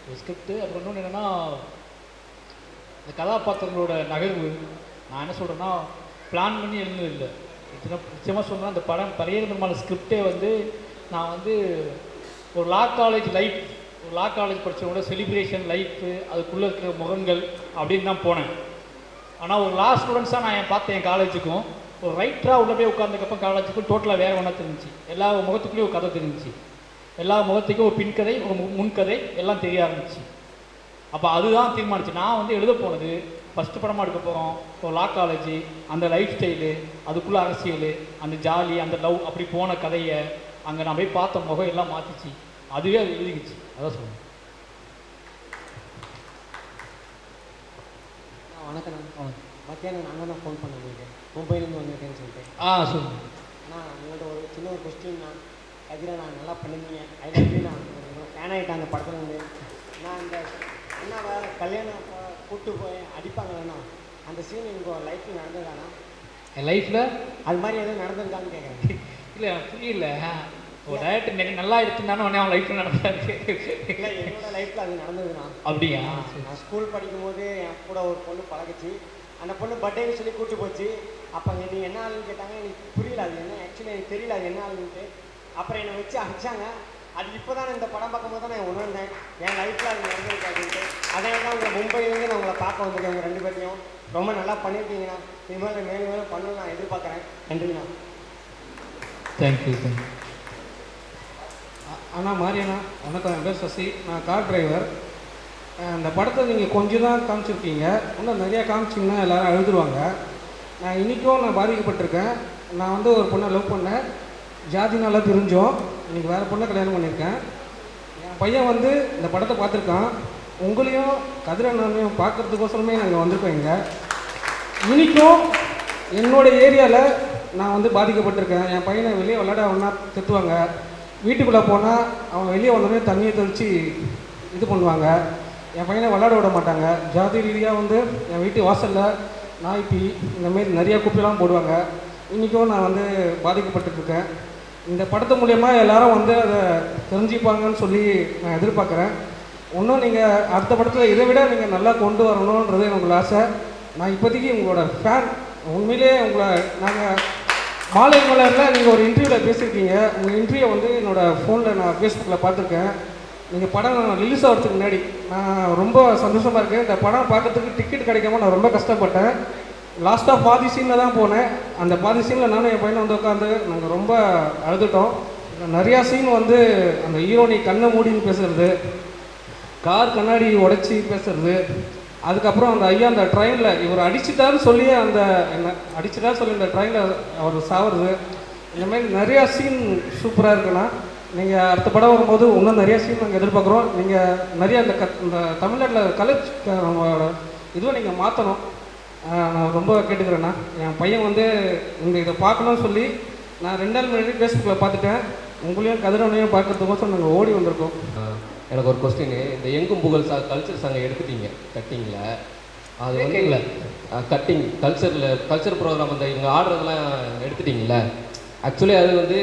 ஒரு ஸ்கிரிப்ட் அப்புறம் இன்னொன்று என்னென்னா இந்த கதாபாத்திரங்களோட நகர்வு. நான் என்ன சொல்கிறேன்னா பிளான் பண்ணி எழுந்தது இல்லை. நிச்சயமாக சொன்னால் அந்த படம் பரையர் பெருமாள் ஸ்கிரிப்டே வந்து நான் வந்து ஒரு லா காலேஜ் லைஃப் ஒரு லா காலேஜ் படித்தவங்களோட செலிப்ரேஷன் லைஃப்பு அதுக்குள்ளே இருக்கிற முகங்கள் அப்படின்னு தான் போனேன். ஆனால் ஒரு லா ஸ்டூடெண்ட்ஸாக நான் என் பார்த்தேன் என் காலேஜுக்கும் ஒரு ரைட்டராக உள்ள போய் உட்காந்துக்கப்போ காலேஜுக்கும் டோட்டலாக வேறு ஒன்றா தெரிஞ்சுச்சு. எல்லா முகத்துக்குள்ளேயும் ஒரு கதை தெரிஞ்சு எல்லா முகத்துக்கும் ஒரு பின்கதை ஒரு மு- முன்கதை எல்லாம் தெரிய ஆரம்பிச்சு. அப்போ அதுதான் தீர்மானிச்சு. நான் வந்து எழுத போனது ஃபஸ்ட்டு படமாக எடுக்க போகிறோம் ஒரு லா காலேஜ் அந்த லைஃப் ஸ்டைலு அதுக்குள்ளே அரசியல் அந்த ஜாலி அந்த லவ் அப்படி போன கதையை அங்கே நான் போய் பார்த்த முகம் எல்லாம் மாற்றிச்சு அதுவே அது எழுதிக்கிச்சு. அதான் சொல்லுவேன் வணக்கம் நான் மத்தியானம் நாங்கள் தான் ஃபோன் பண்ண உங்களுக்கு. மும்பைலேருந்து வந்திருக்கேன்னு சொல்லிட்டு. ஆ சொல்லுங்கள் நான் உங்கள்கிட்ட ஒரு சின்ன ஒரு கொஸ்டின் நான் கதிரை நான் நல்லா பண்ணிருந்தீங்க யூ நான் ஃபேன் ஆகிட்டேன் அந்த படத்துல இருந்து. நான் இந்த அண்ணாவை கல்யாணம் அப்போ கூப்பிட்டு போய் அடிப்பாங்களேண்ணா அந்த சீன் உங்கள் லைஃப்பில் நடந்ததானா என் லைஃப்பில் அது மாதிரி எதுவும் நடந்திருக்கான்னு கேட்குறேன் இல்லை எனக்கு புரியல. ஒரு டயட் நல்லா எடுத்துருந்தானே உடனே அவன் லைஃப்பில் நடந்தாரு. இல்லை என்னோட லைஃப்பில் அது நடந்ததுண்ணா. அப்படியா? நான் ஸ்கூல் படிக்கும்போது என் கூட ஒரு பொண்ணு பழகுச்சு. அந்த பொண்ணு பர்த்டேன்னு சொல்லி கூப்பிட்டு போச்சு. அப்போ நீ என்ன ஆளுன்னு கேட்டாங்க எனக்கு புரியல அது என்ன? ஆக்சுவலி எனக்கு தெரியல அது என்ன ஆளுன்ட்டு. அப்புறம் என்னை வச்சு அடிச்சாங்க. அது இப்போ தான் இந்த படம் பார்க்கும்போது தான் நான் உணர்ந்தேன். என் லைஃப்பில் அது நடந்திருக்கு அப்படின்ட்டு அதனால தான் உங்களை மும்பையிலேருந்து நான் உங்களை பார்க்க வந்திருக்கேன் உங்கள் ரெண்டு பேர்த்தையும். ரொம்ப நல்லா பண்ணியிருக்கீங்கண்ணா. இனிமேல் மேலும் மேலும் பண்ணணும்னு நான் எதிர்பார்க்குறேன். நன்றிண்ணா. தேங்க்யூ தேங்க்யூ அண்ணா மாரியண்ணா வணக்கம். என் பேர் சசி. நான் கார் டிரைவர் அந்த படத்தை நீங்கள் கொஞ்சம் தான் காமிச்சிருக்கீங்க. இன்னும் நிறையா காமிச்சிங்கன்னா எல்லாரும் அழுதுருவாங்க. நான் இன்றைக்கும் நான் பாதிக்கப்பட்டிருக்கேன். நான் வந்து ஒரு பொண்ணை லவ் பண்ணேன். ஜாதினால பிரிஞ்சோம் இன்றைக்கி வேறு பொண்ணை கல்யாணம் பண்ணியிருக்கேன். என் பையன் வந்து இந்த படத்தை பார்த்துருக்கான். உங்களையும் கதிரண்ணனையும் பார்க்கறதுக்கோசரமே நாங்கள் வந்திருக்கோம் இங்கே. இன்றைக்கும் என்னோடய ஏரியாவில் நான் வந்து பாதிக்கப்பட்டிருக்கேன். என் பையனை வெளியே விளையாட ஒன்றா திட்டுவாங்க. வீட்டுக்குள்ளே போனால் அவன் வெளியே வந்தோடனே தண்ணியை தெளித்து இது பண்ணுவாங்க. என் பையனை விளையாட விட மாட்டாங்க. ஜாதி ரீதியாக வந்து என் வீட்டு வாசலில் நாய்ப்பி இந்தமாரி நிறையா குப்பையெல்லாம் போடுவாங்க. இன்றைக்கும் நான் வந்து பாதிக்கப்பட்டுருக்கேன். இந்த படத்து மூலயமா எல்லாரும் வந்து அதை தெரிஞ்சுப்பாங்கன்னு சொல்லி நான் எதிர்பார்க்குறேன். இன்னும் நீங்கள் அடுத்த படத்தில் இதை விட நீங்கள் நல்லா கொண்டு வரணுன்றது உங்களோட ஆசை. நான் இப்போதைக்கு உங்களோட ஃபேன் உண்மையிலே உங்களை நாங்கள் மாலை மலரில் நீங்கள் ஒரு இன்டர்வியூவில் பேசியிருக்கீங்க. உங்கள் இன்டர்வியூ வந்து என்னோடய ஃபோனில் நான் ஃபேஸ்புக்கில் பார்த்துருக்கேன். நீங்கள் படம் ரிலீஸ் ஆகிறதுக்கு முன்னாடி நான் ரொம்ப சந்தோஷமாக இருக்கேன். இந்த படம் பார்க்கறதுக்கு டிக்கெட் கிடைக்காம நான் ரொம்ப கஷ்டப்பட்டேன். லாஸ்ட்டாக பாதி சீனில் தான் போனேன். அந்த பாதி சீனில் நானும் என் பையனை வந்து உட்காந்து நாங்கள் ரொம்ப அழுதுட்டோம். நிறையா சீன் வந்து அந்த ஹீரோனி கண்ணை மூடின்னு பேசுறது கார் கண்ணாடி உடைச்சி பேசுறது அதுக்கப்புறம் அந்த ஐயா அந்த ட்ரெயினில் இவர் அடிச்சிட்டான்னு சொல்லி அந்த என்ன அடிச்சிட்டான்னு சொல்லி அந்த ட்ரெயினில் அவர் சாவுறது. இந்த மாதிரி நிறையா சீன் சூப்பராக இருக்குண்ணா. நீங்கள் அடுத்த படம் வரும்போது இன்னும் நிறையா சீன் நாங்கள் எதிர்பார்க்குறோம். நீங்கள் நிறைய அந்த க இந்த தமிழ்நாட்டில் கலை இதுவும் நீங்கள் மாற்றணும் நான் ரொம்ப கேட்டுக்கிறேண்ணா. என் பையன் வந்து இந்த இதை பார்க்கணும்னு சொல்லி நான் ரெண்டு நாள் முன்னாடி ஃபேஸ்புக்கில் பார்த்துட்டேன். உங்களையும் கதிரவனையும் பார்க்கறதுக்கோசம் நாங்கள் ஓடி வந்திருக்கோம். எனக்கு ஒரு கொஸ்டின் இந்த எங்கும் புகழ் சா கல்ச்சர் சாங்கை எடுத்துட்டீங்க கட்டிங்கில் அது வந்து இல்லை கட்டிங் கல்ச்சரில் கல்ச்சர் ப்ரோக்ராம் அந்த இவங்க ஆடுறதெல்லாம் எடுத்துட்டீங்கல்ல. ஆக்சுவலி அது வந்து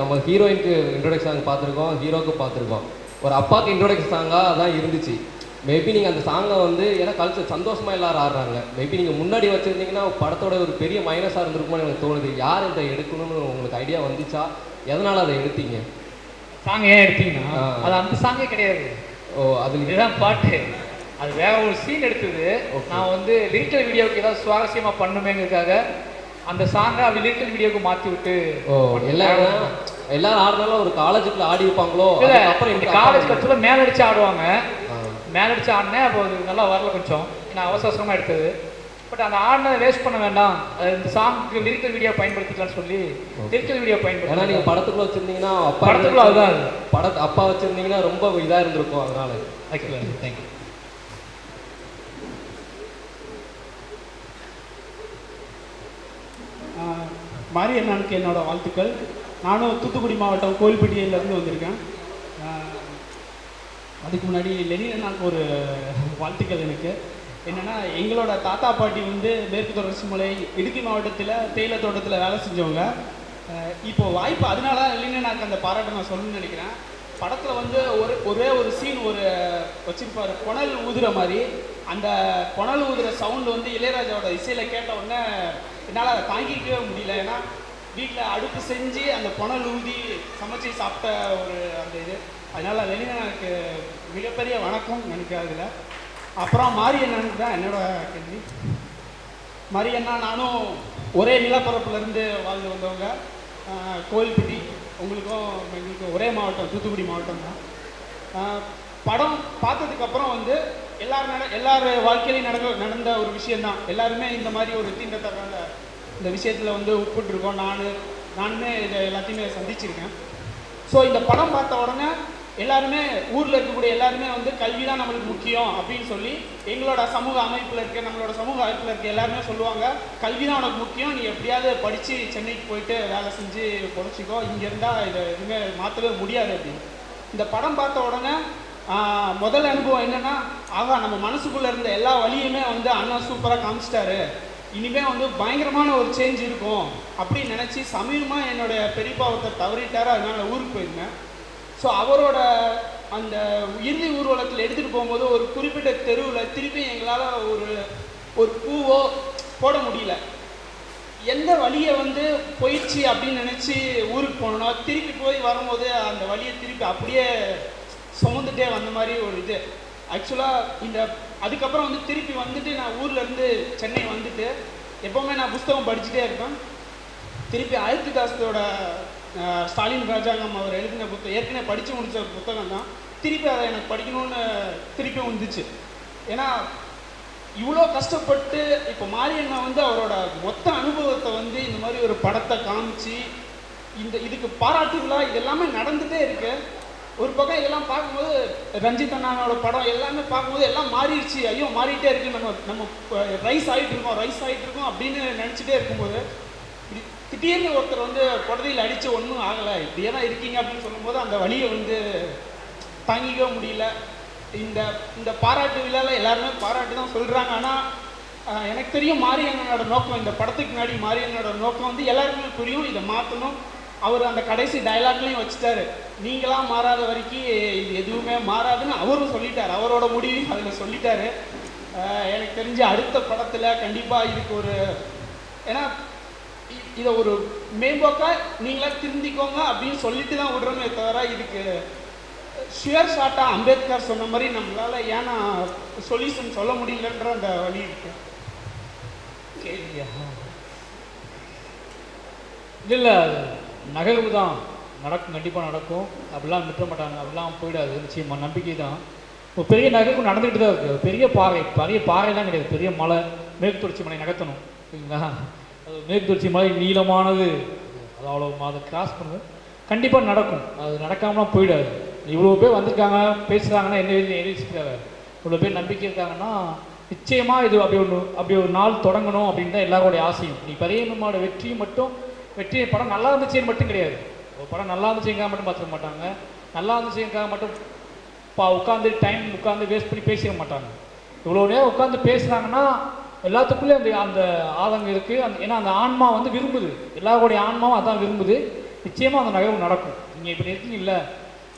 நம்ம ஹீரோயினுக்கு இன்ட்ரோடக்ஷன் சாங் பார்த்துருக்கோம் ஹீரோக்கு பார்த்துருக்கோம். ஒரு அப்பாவுக்கு இன்ட்ரோடக்ஷன் சாங்காக தான் இருந்துச்சு. மேபி நீங்கள் அந்த சாங்கை வந்து ஏன்னா கல்ச்சர் சந்தோஷமாக எல்லாரும் ஆடுறாங்க. மேபி நீங்கள் முன்னாடி வச்சுருந்தீங்கன்னா படத்தோட ஒரு பெரிய மைனஸாக இருந்திருக்குமோன்னு எனக்கு தோணுது. யார் இதை எடுக்கணும்னு உங்களுக்கு ஐடியா வந்துச்சா? எதனால் அதை எடுத்தீங்க? சாங் ஏன் எடுத்தீங்கன்னா. அது அந்த சாங்கே கிடையாது. ஓ அது இதுதான் பாட்டு. அது வேற ஒரு சீன் எடுத்தது. நான் வந்து லிரிக்கல் வீடியோவுக்கு ஏதாவது சுவாரஸ்யமா பண்ணுமேங்கிறதுக்காக அந்த சாங்கை அப்படி லிரிக்கல் வீடியோக்கு மாத்தி விட்டு ஓ எல்லாரும் எல்லாரும் ஆடுனாலும் ஒரு காலேஜுக்குள்ள ஆடி இருப்பாங்களோ? இல்ல அதுக்கப்புறம் இந்த காலேஜ் கட்சியில் மேல அடிச்சு ஆடுவாங்க. ஆ. மேல அடிச்சு ஆடினேன் அப்போ அது நல்லா வரல கொஞ்சம். நான் அவசர அவசரமா எடுத்தது. பட் அந்த ஆடினதை வேஸ்ட் பண்ண வேண்டாம். அது இந்த சாங்க்கு லிரிக்கல் வீடியோ பயன்படுத்திக்கலாம்னு சொல்லி லிரிக்கல் வீடியோ ஏன்னா பயன்படுத்தி நீங்க படத்துக்குள்ள வச்சிருந்தீங்கன்னா அப்பா படத்துக்குள்ள அதுதான் அது. படத்து அப்பா வச்சிருந்தீங்கன்னா ரொம்ப இதா இருந்திருக்கும் அதனால. தேங்க்யூ மாரி அண்ணனுக்கு என்னோட வாழ்த்துக்கள். நானும் தூத்துக்குடி மாவட்டம் கோயில்பட்டியிலேருந்து வந்திருக்கேன். அதுக்கு முன்னாடி லெனின் அண்ணாக்கு ஒரு வாழ்த்துக்கள் எனக்கு. என்னென்னா எங்களோட தாத்தா பாட்டி வந்து மேற்கு தொடர்ச்சி மலை இடுக்கி மாவட்டத்தில் தேயிலை தோட்டத்தில் வேலை செஞ்சவங்க. இப்போது இப்போ வாய்ப்பு அதனால தான் நான் அந்த பாராட்டை நான் சொல்லணும்னு நினைக்கிறேன். படத்தில் வந்து ஒரு ஒரே ஒரு சீன் ஒரு வச்சிருப்பார். புனல் ஊதுற மாதிரி. அந்த புனல் ஊதுற சவுண்ட் வந்து இளையராஜாவோட இசையில் கேட்ட உடனே என்னால் அதை தாங்கிக்கவே முடியல. ஏன்னா வீட்டில் அடுப்பு செஞ்சு அந்த புனல் ஊதி சமைச்சு சாப்பிட்ட ஒரு அந்த இது. அதனால் வெளியே எனக்கு மிகப்பெரிய வணக்கம் எனக்கு அதில். அப்புறம் மாரி என்னன்னு தான் என்னோட கேள்வி. மாரி அண்ணா நானும் ஒரே நிலப்பரப்புலேருந்து வாழ்ந்து வந்தவங்க. கோயில்பட்டி. உங்களுக்கும் எங்களுக்கும் ஒரே மாவட்டம் தூத்துக்குடி மாவட்டம் தான். படம் பார்த்ததுக்கப்புறம் வந்து எல்லார் நட எல்லார் வாழ்க்கையிலையும் நடந்த நடந்த ஒரு விஷயந்தான் எல்லாருமே இந்த மாதிரி ஒரு தீண்டத்தகாத இந்த விஷயத்தில் வந்து உட்பட்டுருக்கோம். நான் நானுமே இதை எல்லாத்தையுமே சந்திச்சிருக்கேன். ஸோ இந்த படம் பார்த்த உடனே எல்லாருமே ஊரில் இருக்கக்கூடிய எல்லாருமே வந்து கல்வி தான் நம்மளுக்கு முக்கியம் அப்படின்னு சொல்லி எங்களோட சமூக அமைப்பில் இருக்க நம்மளோட சமூக அமைப்பில் இருக்க எல்லாருமே சொல்லுவாங்க. கல்வி தான் உனக்கு முக்கியம். நீ எப்படியாவது படித்து சென்னைக்கு போயிட்டு வேலை செஞ்சு பொழைச்சிக்கோ. இங்கே இருந்தால் இதை எதுவுமே மாற்றவே முடியாது அப்படின்னு. இந்த படம் பார்த்த உடனே முதல் அனுபவம் என்னன்னா ஆகா நம்ம மனசுக்குள்ளே இருந்த எல்லா வழியுமே வந்து அண்ணா சூப்பராக காமிச்சிட்டாரு. இனிமே வந்து பயங்கரமான ஒரு சேஞ்ச் இருக்கும் அப்படின்னு நினச்சி சமீபமாக என்னுடைய பெரியப்பா ஒருத்தர் தவறிட்டாரு. அதனால நான் ஊருக்கு போயிருந்தேன். ஸோ அவரோட அந்த இறுதி ஊர்வலத்தில் எடுத்துகிட்டு போகும்போது ஒரு குறிப்பிட்ட தெருவில் திருப்பி எங்களால் ஒரு ஒரு பூவோ போட முடியல. எந்த வழியை வந்து போயிடுச்சு அப்படின்னு நினச்சி ஊருக்கு போனோம்னா திருப்பி போய் வரும்போது அந்த வழியை திருப்பி அப்படியே சுமந்துட்டே வந்த மாதிரி ஒரு இது. ஆக்சுவலாக இந்த அதுக்கப்புறம் வந்து திருப்பி வந்துட்டு நான் ஊர்லேருந்து சென்னை வந்துட்டு எப்போவுமே நான் புஸ்தகம் படிச்சுட்டே இருப்பேன். திருப்பி ஆயிரத்தி தாசத்தோட ஸ்டாலின் ராஜாங்கம் அவர் எழுதின புத்தகம் ஏற்கனவே படித்து முடிச்ச ஒரு புத்தகம் தான். திருப்பி அதை எனக்கு படிக்கணும்னு திருப்பி வந்துச்சு ஏன்னா இவ்வளோ கஷ்டப்பட்டு இப்போ மாரியண்ணா வந்து அவரோட மொத்த அனுபவத்தை வந்து இந்த மாதிரி ஒரு படத்தை காமிச்சு இந்த இதுக்கு பாராட்டு இதெல்லாமே இது எல்லாமே நடந்துகிட்டே இருக்கு. ஒரு பக்கம் இதெல்லாம் பார்க்கும்போது ரஞ்சித் அண்ணாவோட படம் எல்லாமே பார்க்கும்போது எல்லாம் மாறிடுச்சு. ஐயோ மாறிட்டே இருக்கு நம்ம நம்ம ரைஸ் ஆகிட்டு இருக்கோம் ரைஸ் ஆகிட்டு இருக்கோம் அப்படின்னு நினச்சிட்டே இருக்கும்போது திடீர்னு ஒருத்தர் வந்து புடவையில் அடித்து ஒன்றும் ஆகலை. இப்படியே தான் இருக்கீங்க அப்படின்னு சொல்லும்போது அந்த வழியை வந்து தாங்கிக்கவே முடியல. இந்த இந்த பாராட்டு விழாவில் எல்லாருமே பாராட்டு தான் சொல்கிறாங்க ஆனால் எனக்கு தெரியும் மாரியண்ணனோட நோக்கம் இந்த படத்துக்கு முன்னாடி மாரியண்ணனோட நோக்கம் வந்து எல்லாருக்குமே புரியும். இதை மாற்றணும் அவர் அந்த கடைசி டைலாக்லையும் வச்சுட்டாரு. நீங்களாம் மாறாத வரைக்கும் இது எதுவுமே மாறாதுன்னு அவரும் சொல்லிட்டார். அவரோட முடிவையும் அதில் சொல்லிட்டாரு. எனக்கு தெரிஞ்சு அடுத்த படத்தில் கண்டிப்பாக இதுக்கு ஒரு ஏன்னா இதை ஒரு மேம்போக்கா நீங்களா திருந்திக்கோங்க அப்படின்னு சொல்லிட்டு தான் விடுறோமே தவிர இதுக்கு ஷியர் ஷார்ட்டா அம்பேத்கர் சொன்ன மாதிரி நம்மளால் ஏன்னா சொல்யூஷன் சொல்ல முடியலன்ற அந்த வழி இருக்கு. கேள்வியா? இல்லை நகர்வு தான். நடக்கும் கண்டிப்பாக நடக்கும். அப்படிலாம் விட்டுற மாட்டாங்க. அப்படிலாம் போயிடாது. நிச்சயமாக நம்பிக்கை தான். இப்போ பெரிய நகர்வு நடந்துக்கிட்டு தான் இருக்குது பெரிய பாறை. பெரிய பாறைலாம் கிடையாது. பெரிய மலை மேற்கு தொடர்ச்சி மலை நகர்த்தணும். சரிங்களா? அது மாதிரி நீளமானது. அது அவ்வளோ அதை கிராஸ் பண்ணுது. கண்டிப்பாக நடக்கும். அது நடக்காமலாம் போயிடாது. இவ்வளோ பேர் வந்திருக்காங்க பேசுகிறாங்கன்னா என்ன எழுதி இவ்வளோ பேர் நம்பிக்கை இருக்காங்கன்னா நிச்சயமாக இது அப்படி ஒன்று அப்படி ஒரு நாள் தொடங்கணும் அப்படின்னு தான் எல்லாருடைய ஆசையும். நீ பெரியம்மாவோட வெற்றி மட்டும் வெற்றி படம் நல்லா இருந்துச்சுன்னு மட்டும் கிடையாது. ஒரு படம் நல்லா இருந்துச்சுங்காக மட்டும் பார்த்துக்க மாட்டாங்க. நல்லா இருந்துச்சுக்காக மட்டும் பா உட்காந்து டைம் உட்காந்து வேஸ்ட் பண்ணி பேசிக்க மாட்டாங்க. இவ்வளோ நேரம் உட்காந்து பேசுகிறாங்கன்னா எல்லாத்துக்குள்ளேயும் அந்த அந்த ஆதங்கம் இருக்குது அந்த ஏன்னா அந்த ஆன்மா வந்து விரும்புது. எல்லாருடைய ஆன்மாவும் அதான் விரும்புது. நிச்சயமாக அந்த நகர்வு நடக்கும். நீங்கள் இப்படி இருக்கீங்கல்ல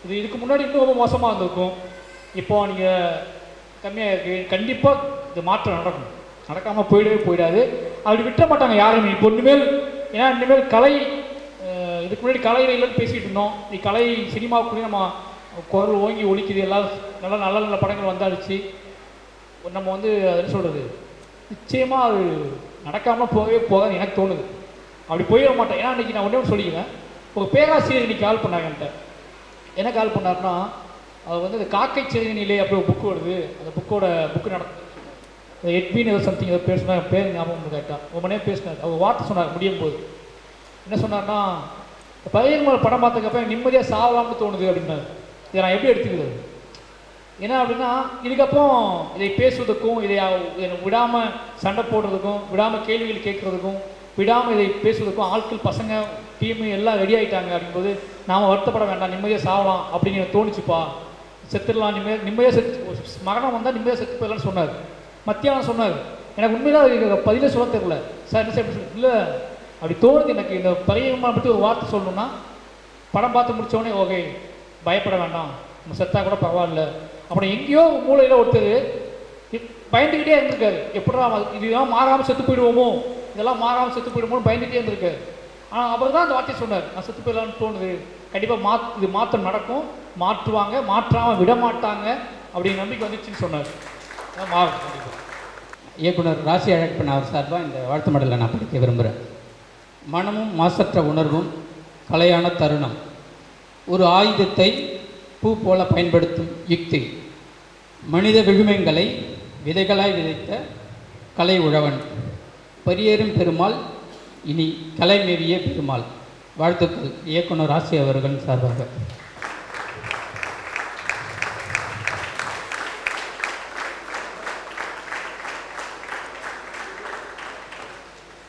இது இதுக்கு முன்னாடி இன்னும் ரொம்ப மோசமாக இருந்திருக்கும். இப்போ நீங்கள் கம்மியாக இருக்கு. கண்டிப்பாக இது மாற்றம் நடக்கும். நடக்காமல் போயிடவே போயிடாது. அப்படி விட்டுற மாட்டாங்க யாருமே. இப்போ இனிமேல் ஏன்னா இனிமேல் கலை இதுக்கு முன்னாடி கலை இல்லைன்னு பேசிகிட்டு இருந்தோம். நீ கலை சினிமாவுக்குள்ளேயே நம்ம குரல் ஓங்கி ஒழிக்குது எல்லாம் நல்ல நல்ல நல்ல படங்கள் வந்தாடுச்சு நம்ம வந்து அது என்ன சொல்கிறது நிச்சயமாக அது நடக்காமல் போகவே போகாது எனக்கு தோணுது. அப்படி போயிட மாட்டேன். ஏன்னா இன்றைக்கி நான் ஒன்றே ஒன்று சொல்லிக்கிறேன். ஒரு பேராசிரியர் இன்னைக்கு கால் பண்ணாங்க என்கிட்ட. என்ன கால் பண்ணாருன்னா அவர் வந்து அந்த காக்கை செய்தினிலே அப்படி ஒரு புக்கு வருது. அந்த புக்கோட புக்கு நடத்து எட்வின் ஏதோ சம்திங் ஏதோ பேர் சொன்னார். பேர் ஞாபகம் கேட்டான் ரொம்ப நேரம் பேசினார். அவர் வார்த்தை சொன்னார் முடியும் போது. என்ன சொன்னார்னா பையன்மலை படம் பார்த்ததுக்கப்புறம் நிம்மதியாக சாவலாம்னு தோணுது அப்படின்னாரு. இதை நான் எப்படி எடுத்துக்கிறது? என்ன அப்படின்னா இதுக்கப்புறம் இதை பேசுவதற்கும் இதை விடாமல் சண்டை போடுறதுக்கும் விடாமல் கேள்விகள் கேட்குறதுக்கும் விடாமல் இதை பேசுவதற்கும் ஆட்கள் பசங்க டீமு எல்லாம் ரெடி ஆகிட்டாங்க அப்படிங்கும்போது நாம் வருத்தப்பட வேண்டாம் நிம்மதியாக சாவலாம் அப்படின்னு தோணுச்சுப்பா. செத்துடலாம் நிம்மதியாக நிம்மதியாக செத்து மரணம் வந்தால் நிம்மதியாக செத்து போயிடலாம்னு சொன்னார். மத்தியானம் சொன்னார். எனக்கு உண்மையிலாம் அதுக்கு பதிலே சொல்ல தெரியல. சார் என்ன சார் இல்லை அப்படி தோணுது எனக்கு. இந்த பரியமாக பற்றி ஒரு வார்த்தை சொல்லணும்னா படம் பார்த்து முடித்தோடனே ஓகே பயப்பட வேண்டாம். நம்ம செத்தா கூட பரவாயில்ல. அப்புறம் எங்கேயோ மூளையில் ஒருத்தர் பயந்துக்கிட்டே இருந்திருக்காரு. எப்படா இதுதான் இதெல்லாம் மாறாமல் செத்து போயிடுவோமோ? இதெல்லாம் மாறாமல் செத்து போயிடுவோம்னு பயந்துகிட்டே இருந்திருக்காரு. ஆனால் அவர் தான் அந்த வார்த்தை சொன்னார். நான் செத்து போயிடலான்னு தோணுது. கண்டிப்பாக மாத் இது மாற்றம் நடக்கும். மாற்றுவாங்க. மாற்றாமல் விட மாட்டாங்க அப்படிங்கிற நம்பிக்கை வந்துச்சுன்னு சொன்னார். மாறும். கண்டிப்பாக இயக்குனர் ராசி அழகப்பன் அவர் சார்பாக இந்த வாழ்த்து மடலை நான் படிக்க விரும்புகிறேன் மனமும் மாசற்ற உணர்வும் கலையான தருணம். ஒரு ஆயுதத்தை பூ போல பயன்படுத்தும் யுக்தி. மனித விழுமியங்களை விதைகளாய் விதைத்த கலை உழவன். பரியேறும் பெருமாள் இனி கலை மேவிய பெருமாள். வாழ்த்துக்கள். இயக்குனர் ராசி அவர்கள் சார்பாக.